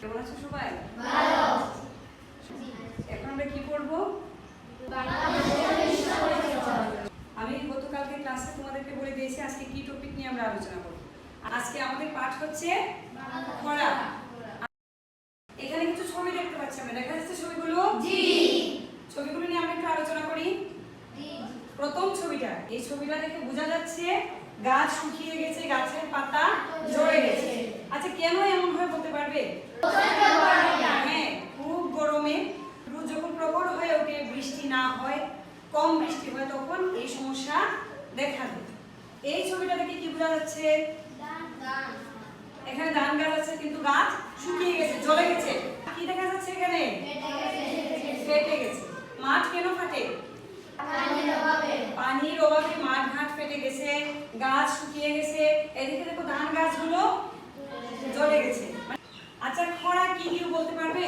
কেমন আছো সবাই? এখন আমরা কি করব? আমি গতকালকে ক্লাসে তোমাদেরকে বলে দিয়েছি আজকে কি টপিক নিয়ে আমরা আলোচনা করব। আজকে আমাদের পাঠ হচ্ছে খরা। এখানে কিছু ছবি দেখতে পাচ্ছি আমরা। দেখা যাচ্ছে ছবিগুলো? ছবিগুলো নিয়ে আমরা একটু আলোচনা করি। প্রথম ছবিটা। এই ছবিটা দেখে বোঝা যাচ্ছে গাছ শুকিয়ে গেছে গাছের পাতা ঝরে গেছে। আচ্ছা কেন এমন হয় বলতে পারবে? হ্যাঁ খুব গরমে রোদ যখন প্রবল হয়ে ওঠে বৃষ্টি না হয়, কম বৃষ্টি হয়, তখন এই সমস্যা দেখা দেয়। এই ছবিটা দেখে কি বোঝা যাচ্ছে? এখানে ধান গাছ আছে, কিন্তু গাছ শুকিয়ে গেছে, জ্বলে গেছে। কি দেখা যাচ্ছে এখানে? ফেটে গেছে। মাঠ কেন ফাটে? পানির অভাবে মাঠ ঘাট ফেটে গেছে, গাছ শুকিয়ে গেছে। এদিকে দেখো ধান গাছগুলো জ্বলে গেছে। আচ্ছা খরা কি কি বলতে পারবে?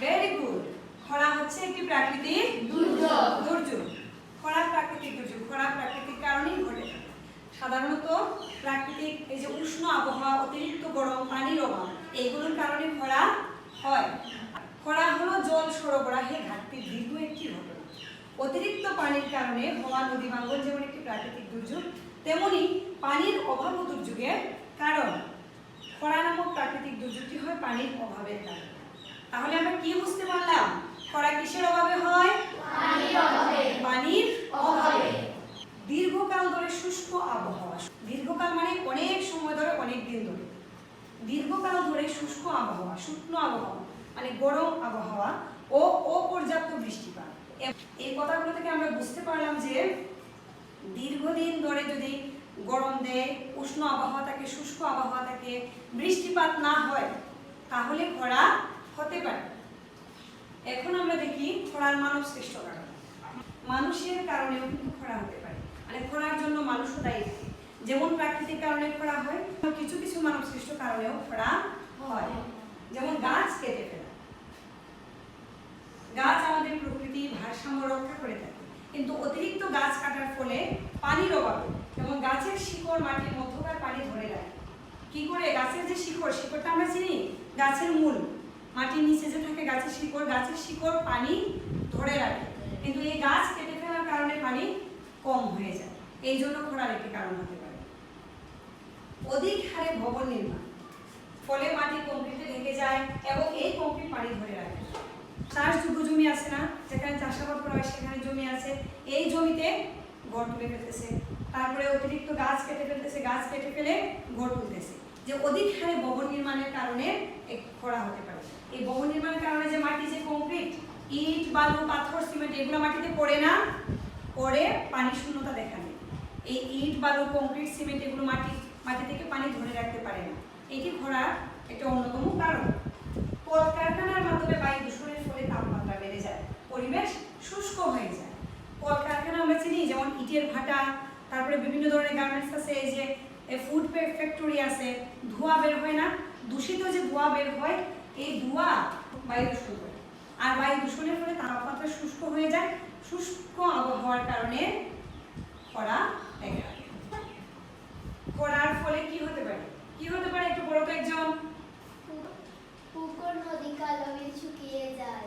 ভেরি গুড খরা হচ্ছে একটি প্রাকৃতিক দুর্যোগ। খরা প্রাকৃতিক দুর্যোগ। খরা প্রাকৃতিক কারণেই ঘটে। সাধারণত প্রাকৃতিক এই যে উষ্ণ আবহাওয়া, অতিরিক্ত গরম, পানির অভাব, এইগুলোর কারণে খরা হয়। খরা হলো জল সরবরাহে ঘাটতির দীর্ঘ একটি ঘটনা। অতিরিক্ত পানির কারণে হওয়া নদী ভাঙ্গন যেমন একটি প্রাকৃতিক দুর্যোগ, তেমনি পানির অভাব ও দুর্যোগের কারণ খরা নামক প্রাকৃতিক দুর্যোগটি হয় পানির অভাবের কারণে। তাহলে আমরা কি বুঝতে পারলাম? খরা কিসের অভাবে হয়? পানির অভাবে। দীর্ঘকাল ধরে শুষ্ক আবহাওয়া। দীর্ঘকাল মানে অনেক সময় ধরে অনেক দিন ধরে। দীর্ঘকাল ধরে শুষ্ক আবহাওয়া শুকনো আবহাওয়া মানে গরম আবহাওয়া ও অপর্যাপ্ত বৃষ্টিপাত। এই কথাগুলো থেকে আমরা বুঝতে পারলাম যে দীর্ঘদিন ধরে যদি উষ্ণ আবহাওয়া থাকে, শুষ্ক আবহাওয়া থাকে, বৃষ্টিপাত না হয়, তাহলে খরা হতে পারে। এখন আমরা দেখি খরার মানব সৃষ্ট কারণ। মানুষের কারণেও কিন্তু খরা হতে পারে। মানে খরার জন্য মানুষও দায়ী। থাকে যেমন প্রাকৃতিক কারণে খরা হয় কিছু কিছু মানব সৃষ্ট কারণেও খরা হয়। যেমন গাছ কেটে ফেলা। গাছ আমাদের প্রকৃতির ভারসাম্য রক্ষা করে থাকে। কিন্তু অতিরিক্ত গাছ কাটার ফলে পানির অভাবে এবং গাছের শিকড় মাটির মধ্যকার পানি ধরে রাখে। কি করে? গাছের যে শিকড়, শিকড়টা আমরা চিনি? গাছের মূল। মাটির নিচে যে থাকে গাছের শিকড় গাছের শিকড় পানি ধরে রাখে। কিন্তু এই গাছ কেটে ফেলার কারণে পানি কম হয়ে যায়। এই জন্য খরার একটি কারণ হতে পারে। অধিক হারে ভবন নির্মাণ। ফলে মাটি কংক্রিটে ঢেকে যায় এবং এই কংক্রিট পানি ধরে রাখে। চাষযোগ্য জমি আছে না? যেখানে চাষাবাদ করা হয়, সেখানে জমি আছে। এই জমিতে ঘর তুলে ফেলতেছে। তারপরে অতিরিক্ত গাছ কেটে ফেলতেছে, গাছ কেটে ফেলে ঘর তুলতেছে যে অধিক হারে ভবন নির্মাণের কারণে খরা হতে পারে। এই ভবন নির্মাণের কারণে যে মাটি যে কংক্রিট ইট, বালু, পাথর, সিমেন্ট, এগুলো মাটিতে পড়ে না পড়ে পানি শূন্যতা দেখা দেয়। এই ইট, বালু কংক্রিট সিমেন্ট এগুলো মাটি মাটি থেকে পানি ধরে রাখতে পারে না। এটি খরার একটা অন্যতম কারণ। কলকারখানার মাধ্যমে বায়ু দূষণের ফলে তাপমাত্রা বেড়ে যায়, পরিবেশ শুষ্ক হয়ে যায়। কলকারখানা আমরা চিনি, যেমন ইটের ভাটা তারপরে বিভিন্ন ধরনের গার্মেন্টস আছে, এই যে ফুড ফ্যাক্টরি আছে, ধোঁয়া বের হয় না, দূষিত যে ধোঁয়া বের হয়, এই ধোঁয়া বায়ু দূষণ করে। আর বায়ু দূষণের ফলে তাপমাত্রা শুষ্ক হয়ে যায়, শুষ্ক আবহাওয়ার কারণে খরা দেখা। খরার ফলে কি হতে পারে? কি হতে পারে? একটু বড় তো একজন। পুকুর, নদী কালবিল শুকিয়ে যায়।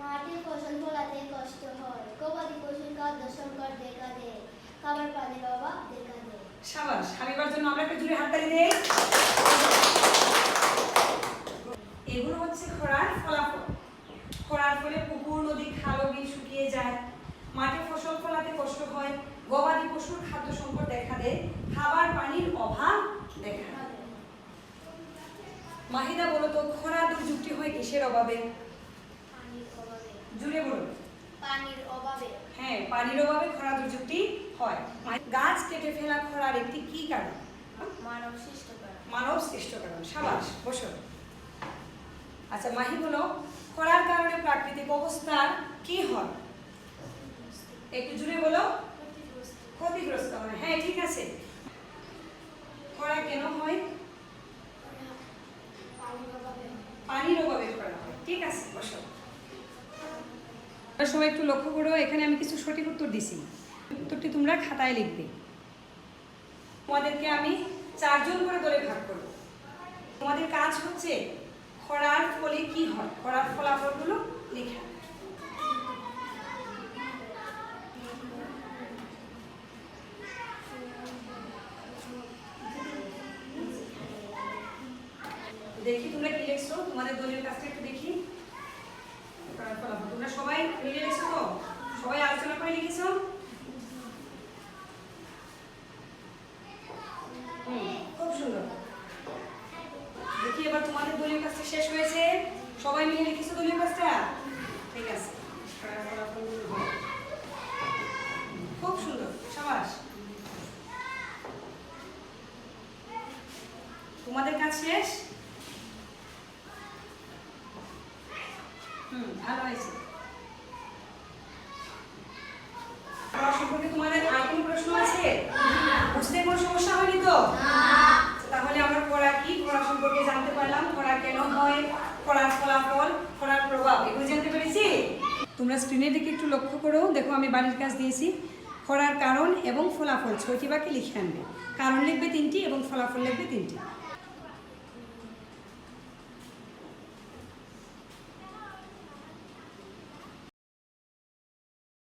মাঠে ফসল ফলাতে কষ্ট হয়। গবাদি পশুর খাদ্য সংকট দেখা দেয়। খাবার পানির অভাব দেখা দেয় সাবাস হাবিবার জন্য আমরা একটা জুড়ে হাততালি দেই। এগুলো হচ্ছে খরার ফলাফল। খরার ফলে পুকুর নদী খাল বিল শুকিয়ে যায়। মাঠে ফসল ফলাতে কষ্ট হয়। গবাদি পশুর খাদ্য সংকট দেখা দেয়। খাবার পানির অভাব দেখা মাহিদা বলো তো খরা দুর্যোগটি হয় কিসের অভাবে? জুড়ে বলুন। হ্যাঁ পানির অভাবে খরা দুর্যোগটি হয়। গাছ কেটে ফেলা খরার একটি কি কারণ? মানব সৃষ্ট করা মানব সৃষ্ট কারণ সাবাস বসো আচ্ছা মাহি বলো খরার কারণে প্রাকৃতিক অবস্থার কি হয়? একটু জুড়ে বলো। ক্ষতিগ্রস্ত হয়। হ্যাঁ ঠিক আছে। খরা কেন হয়? পানির অভাবে পানির অভাবে খরা হয়। ঠিক আছে বসো। তোমরা সবাই একটু লক্ষ্য করো, এখানে আমি কিছু সঠিক উত্তর দিছি। উত্তরটি তোমরা খাতায় লিখবে। তোমাদেরকে আমি চারজন করে দলে ভাগ করব। তোমাদের কাজ হচ্ছে খরার ফলে কি হয়? খরার ফলাফলগুলো লেখা। দেখি তোমরা কি লিখছো? তোমাদের দলীয় কাজটা একটু দেখি। সবাই মিলে লিখছো তো? সবাই আলোচনা করে লিখেছো? খুব সুন্দর। দেখি এবার তোমাদের দলীয় কাজটা শেষ হয়েছে। সবাই মিলে লিখেছো দলীয় কাজটা? ঠিক আছে। খুব সুন্দর। সাবাস। তোমাদের কাজ শেষ? হুম, ভালো হয়েছে পড়া সম্পর্কে তোমাদের আর কোনো প্রশ্ন আছে বুঝতে কোনো সমস্যা হয়নি তো? তাহলে আমরা পড়া কি? পড়া সম্পর্কে জানতে পারলাম। পড়া কেন হয়? পড়ার ফলাফল পড়ার প্রভাব এগুলো জানতে পেরেছি? তোমরা স্ক্রিনের দিকে একটু লক্ষ্য করো। দেখো আমি বাড়ির কাজ দিয়েছি। পড়ার কারণ এবং ফলাফল ছয়টি বাকি লিখে আনবে। কারণ লিখবে তিনটি এবং ফলাফল লিখবে তিনটি।